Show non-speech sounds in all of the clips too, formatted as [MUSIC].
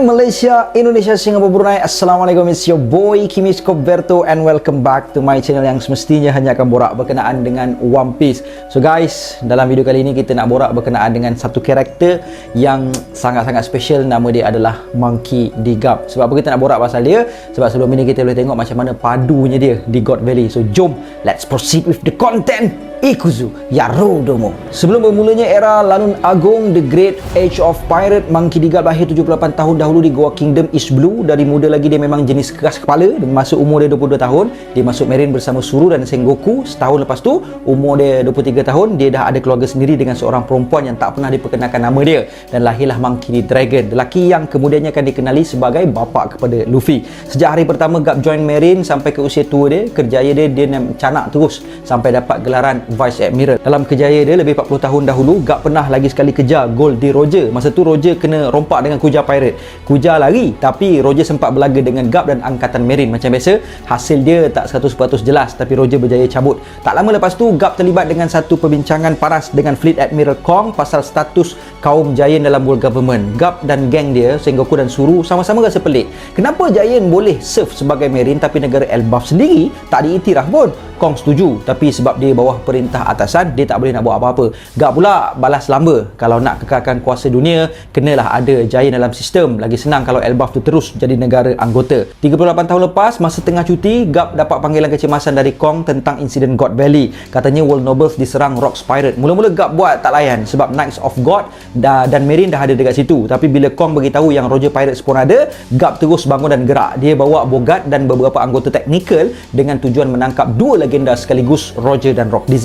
Penang, Malaysia, Indonesia, Singapura, Brunei. Assalamualaikum, it's your boy Kimi Scoberto And welcome back to my channel yang semestinya hanya akan borak berkenaan dengan One Piece. So guys, dalam video kali ini kita nak borak berkenaan dengan satu karakter Yang sangat-sangat special. Nama dia adalah Monkey D. Gap. Sebab apa kita nak borak pasal dia? Sebab sebelum ini kita boleh tengok macam mana padunya dia di God Valley. So jom, let's proceed with the content Ikuzu Yarodomo Sebelum bermulanya era Lanun Agung The Great Age of Pirate Monkey D. Gap lahir 78 tahun dahulu di Goa Kingdom East Blue. Dari muda lagi dia memang jenis keras kepala. Dan masuk umur dia 22 tahun. Dia masuk Marine bersama Suru dan Sengoku. Setahun lepas tu Umur dia 23 tahun Dia dah ada keluarga sendiri dengan seorang perempuan Yang tak pernah diperkenalkan nama dia. Dan lahirlah Monkey D. Dragon Lelaki yang kemudiannya akan dikenali sebagai bapa kepada Luffy. Sejak hari pertama Gap join Marine Sampai ke usia tua dia Kerjaya dia dia canak terus Sampai dapat gelaran Vice Admiral. Dalam kejayaan dia lebih 40 tahun dahulu, Gap pernah lagi sekali kejar Gold di Roger. Masa tu Roger kena rompak dengan Kuja Pirate. Kuja lari, tapi Roger sempat berlaga dengan Gap dan Angkatan Marine. Macam biasa, hasil dia tak 100% jelas, tapi Roger berjaya cabut. Tak lama lepas tu, Gap terlibat dengan satu perbincangan panas dengan Fleet Admiral Kong pasal status kaum Giant dalam World Government. Gap dan geng dia, Sengoku dan Suru, sama-sama rasa pelik. Kenapa Giant boleh serve sebagai Marine tapi negara Elbaf sendiri tak diiktiraf pun? Kong setuju, tapi sebab dia bawah perintah atasan, dia tak boleh nak buat apa-apa. Gak pula balas lamba. Kalau nak kekalkan kuasa dunia, kenalah ada Giant dalam sistem. Lagi senang kalau Elbaf tu terus jadi negara anggota. 38 tahun lepas, masa tengah cuti, Gap dapat panggilan kecemasan dari Kong tentang insiden God Valley. Katanya World Nobles diserang Rocks Pirate. Mula-mula Gap buat tak layan sebab Knights of God dan Marine dah ada dekat situ. Tapi bila Kong beritahu yang Roger Pirates pun ada, Gap terus bangun dan gerak. Dia bawa Bogat dan beberapa anggota teknikal dengan tujuan menangkap dua legenda sekaligus Roger dan Rock di.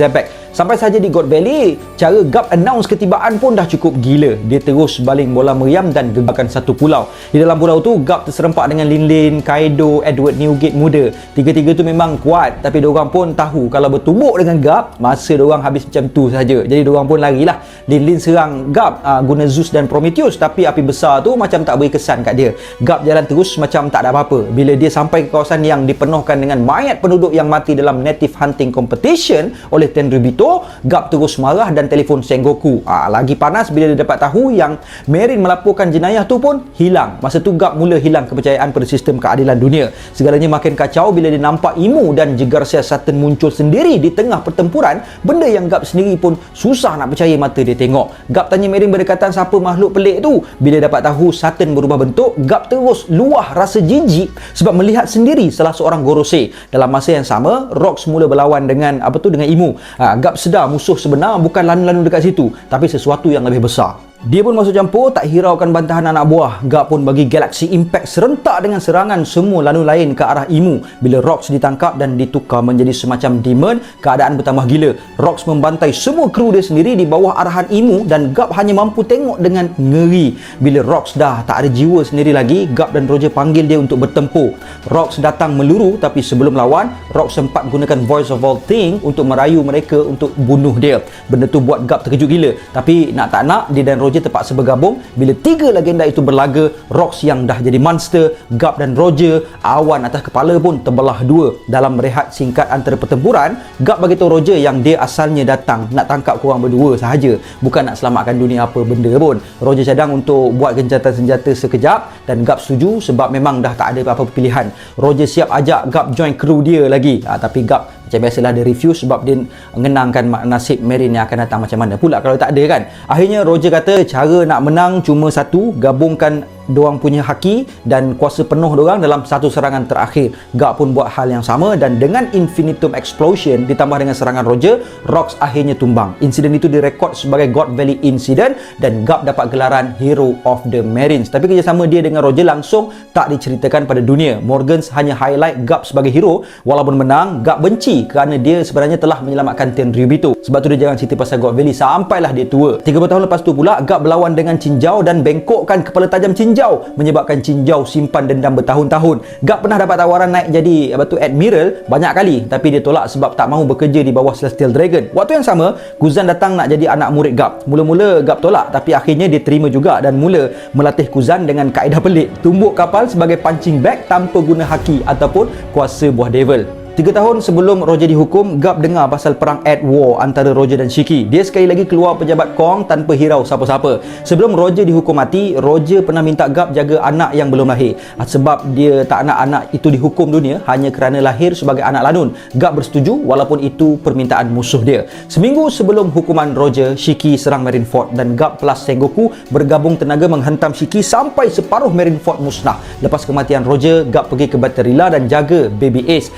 Sampai saja di God Valley, cara Gap announce ketibaan pun dah cukup gila. Dia terus baling bola meriam dan gegarkan satu pulau. Di dalam pulau tu, Gap terserempak dengan Lin Lin, Kaido, Edward Newgate muda. Tiga-tiga tu memang kuat, tapi diorang pun tahu kalau bertumbuk dengan Gap, masa diorang habis macam tu saja. Jadi diorang pun larilah. Lin Lin serang Gap uh, guna Zeus dan Prometheus, tapi api besar tu macam tak beri kesan kat dia. Gap jalan terus macam tak ada apa-apa. Bila dia sampai ke kawasan yang dipenuhkan dengan mayat penduduk yang mati dalam native hunting competition oleh Tenryubito, Gap terus marah dan telefon Sengoku. Ha, lagi panas bila dia dapat tahu yang Merin melaporkan jenayah tu pun hilang. Masa tu Gap mula hilang kepercayaan pada sistem keadilan dunia. Segalanya makin kacau bila dia nampak Imu dan Jegar Siasatan muncul sendiri di tengah pertempuran. Benda yang Gap sendiri pun susah nak percaya mata dia tengok. Gap tanya Merin berdekatan siapa makhluk pelik tu. Bila dapat tahu Satan berubah bentuk Gap terus luah rasa jijik sebab melihat sendiri salah seorang Gorosei dalam masa yang sama Rox mula berlawan dengan apa tu dengan Imu. Ha, Gap sedar musuh sebenar bukan lanu-lanu dekat situ tapi sesuatu yang lebih besar dia pun masuk campur, tak hiraukan bantahan anak buah. Gap pun bagi Galaxy Impact serentak dengan serangan semua lalu lain ke arah Imu. Bila Rox ditangkap dan ditukar menjadi semacam demon, keadaan bertambah gila. Rox membantai semua kru dia sendiri di bawah arahan Imu dan Gap hanya mampu tengok dengan ngeri. Bila Rox dah tak ada jiwa sendiri lagi, Gap dan Roger panggil dia untuk bertempur. Rox datang meluru tapi sebelum lawan, Rox sempat gunakan Voice of All Thing untuk merayu mereka untuk bunuh dia. Benda tu buat Gap terkejut gila. Tapi nak tak nak, dia dan Roger Roger terpaksa bergabung bila tiga legenda itu berlaga. Rox yang dah jadi monster Gap dan Roger awan atas kepala pun terbelah dua. Dalam rehat singkat antara pertempuran Gap beritahu Roger yang dia asalnya datang. Nak tangkap korang berdua sahaja. Bukan nak selamatkan dunia apa benda pun. Roger cadang untuk buat gencatan senjata sekejap dan Gap setuju sebab memang dah tak ada apa-apa pilihan. Roger siap ajak Gap join kru dia lagi. Ha, tapi Gap macam biasalah dia refuse sebab dia mengenangkan nasib Marine yang akan datang macam mana pula kalau tak ada kan. Akhirnya Roger kata cara nak menang cuma satu gabungkan diorang punya haki dan kuasa penuh diorang dalam satu serangan terakhir. Gap pun buat hal yang sama dan dengan infinitum explosion ditambah dengan serangan Roger Rox akhirnya tumbang. Insiden itu direkod sebagai God Valley Incident dan Gap dapat gelaran Hero of the Marines. Tapi kerjasama dia dengan Roger langsung tak diceritakan pada dunia. Morgans hanya highlight Gap sebagai hero. Walaupun menang Gap benci kerana dia sebenarnya telah menyelamatkan Tenryubito sebab tu dia jangan cerita pasal God Valley sampailah dia tua. 30 tahun lepas tu pula Gap berlawan dengan Cinjau dan bengkokkan kepala tajam Cinjau Cinjau menyebabkan Cinjau simpan dendam bertahun-tahun. Gap pernah dapat tawaran naik jadi apa tu admiral banyak kali tapi dia tolak sebab tak mahu bekerja di bawah Celestial Dragon. Waktu yang sama, Kuzan datang nak jadi anak murid Gap. Mula-mula Gap tolak tapi akhirnya dia terima juga dan mula melatih Kuzan dengan kaedah pelik. Tumbuk kapal sebagai punching bag tanpa guna haki ataupun kuasa buah devil. Tiga tahun sebelum Roger dihukum, Gap dengar pasal perang Ad War antara Roger dan Shiki. Dia sekali lagi keluar pejabat Kong tanpa hirau siapa-siapa. Sebelum Roger dihukum mati, Roger pernah minta Gap jaga anak yang belum lahir. Ah, Sebab dia tak nak anak itu dihukum dunia hanya kerana lahir sebagai anak lanun. Gap bersetuju walaupun itu permintaan musuh dia. Seminggu sebelum hukuman Roger, Shiki serang Marineford dan Gap plus Sengoku bergabung tenaga menghentam Shiki sampai separuh Marineford musnah. Lepas kematian Roger, Gap pergi ke Batterilla dan jaga baby Ace.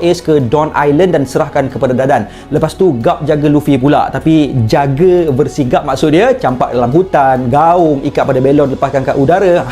Ace ke Dawn Island dan serahkan kepada Dadan. Lepas tu Gap jaga Luffy pula. Tapi jaga bersigap maksud dia campak dalam hutan, gaung, ikat pada belon lepaskan kat udara. [LAUGHS]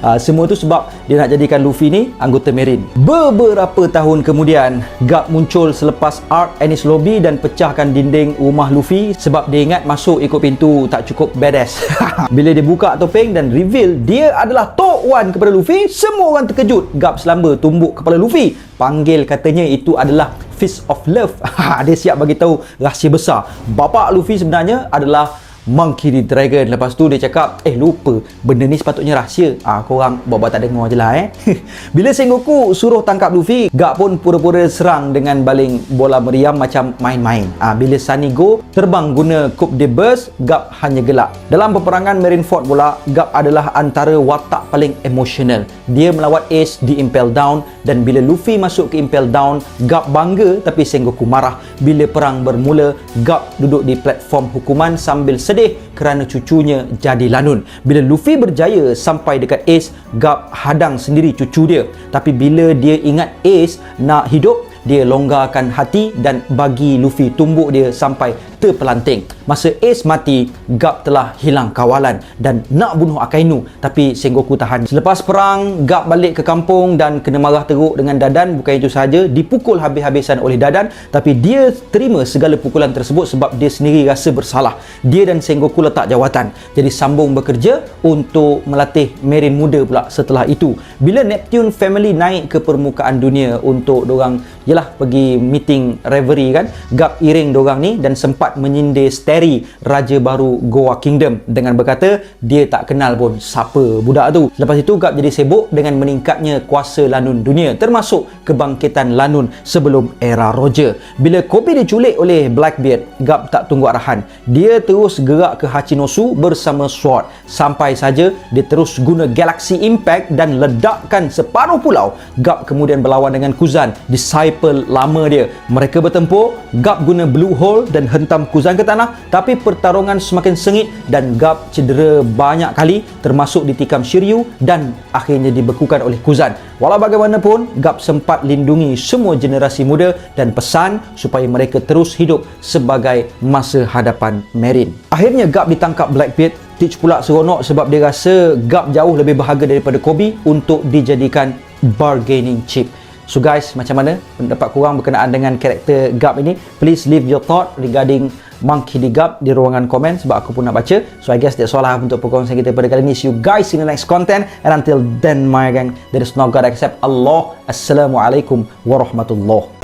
Ah, Semua tu sebab dia nak jadikan Luffy ni anggota Marine. Beberapa tahun kemudian, Gap muncul selepas Ark Ennis Lobby dan pecahkan dinding rumah Luffy sebab dia ingat masuk ikut pintu tak cukup badass. [LAUGHS] Bila dia buka topeng dan reveal dia adalah Tok Wan kepada Luffy, semua orang terkejut. Gap selamba tumbuk kepala Luffy. Panggil katanya itu adalah Fist of Love. [LAUGHS] dia siap bagi tahu rahsia besar. Bapa Luffy sebenarnya adalah Monkey the Dragon. Lepas tu dia cakap Eh lupa. Benda ni sepatutnya rahsia. Ah korang buat-buat tak dengar je lah eh. [LAUGHS] Bila Sengoku suruh tangkap Luffy Gak pun pura-pura serang Dengan baling bola meriam Macam main-main. Ah, Bila Sunny Go Terbang guna Coup de Burst Gap hanya gelak. Dalam peperangan Marineford pula Gap adalah antara watak paling emosional. Dia melawat Ace di Impel Down Dan bila Luffy masuk ke Impel Down Gap bangga Tapi Sengoku marah. Bila perang bermula Gap duduk di platform hukuman Sambil sedih kerana cucunya jadi lanun. Bila Luffy berjaya sampai dekat Ace, Gap hadang sendiri cucu dia. Tapi bila dia ingat Ace nak hidup, dia longgarkan hati dan bagi Luffy tumbuk dia sampai terpelanting. Masa Ace mati, Gap telah hilang kawalan dan nak bunuh Akainu tapi Sengoku tahan. Selepas perang, Gap balik ke kampung dan kena marah teruk dengan Dadan. Bukan itu sahaja, dipukul habis-habisan oleh Dadan tapi dia terima segala pukulan tersebut sebab dia sendiri rasa bersalah. Dia dan Sengoku letak jawatan. Jadi sambung bekerja untuk melatih Marine muda pula setelah itu. Bila Neptune family naik ke permukaan dunia untuk dorang yalah pergi meeting Reverie kan, Gap iring dorang ni dan sempat menyindir Steri, raja baru Goa Kingdom dengan berkata dia tak kenal pun siapa budak tu. Lepas itu Gap jadi sibuk dengan meningkatnya kuasa Lanun dunia termasuk kebangkitan Lanun sebelum era Roger. Bila Kobe diculik oleh Blackbeard, Gap tak tunggu arahan. Dia terus gerak ke Hachinosu bersama Sword. Sampai saja dia terus guna Galaxy Impact dan ledakkan separuh pulau. Gap kemudian berlawan dengan Kuzan, disciple lama dia. Mereka bertempur, Gap guna Blue Hole dan hentam Kuzan ke tanah tapi pertarungan semakin sengit dan Gap cedera banyak kali termasuk ditikam Shiryu dan akhirnya dibekukan oleh Kuzan. Walau bagaimanapun, Gap sempat lindungi semua generasi muda dan pesan supaya mereka terus hidup sebagai masa hadapan Marine. Akhirnya Gap ditangkap Blackbeard Teach pula seronok sebab dia rasa Gap jauh lebih berharga daripada Kobe untuk dijadikan bargaining chip. So guys, macam mana pendapat korang berkenaan dengan karakter Gap ini? Please leave your thought regarding Monkey D. Gap di ruangan komen sebab aku pun nak baca. So I guess that's all lah untuk perkongsian kita pada kali ini. See you guys in the next content. And until then my gang, there is no God except Allah. Assalamualaikum warahmatullahi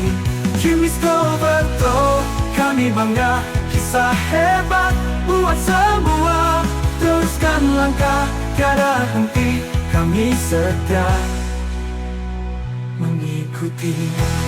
henti Kami setia be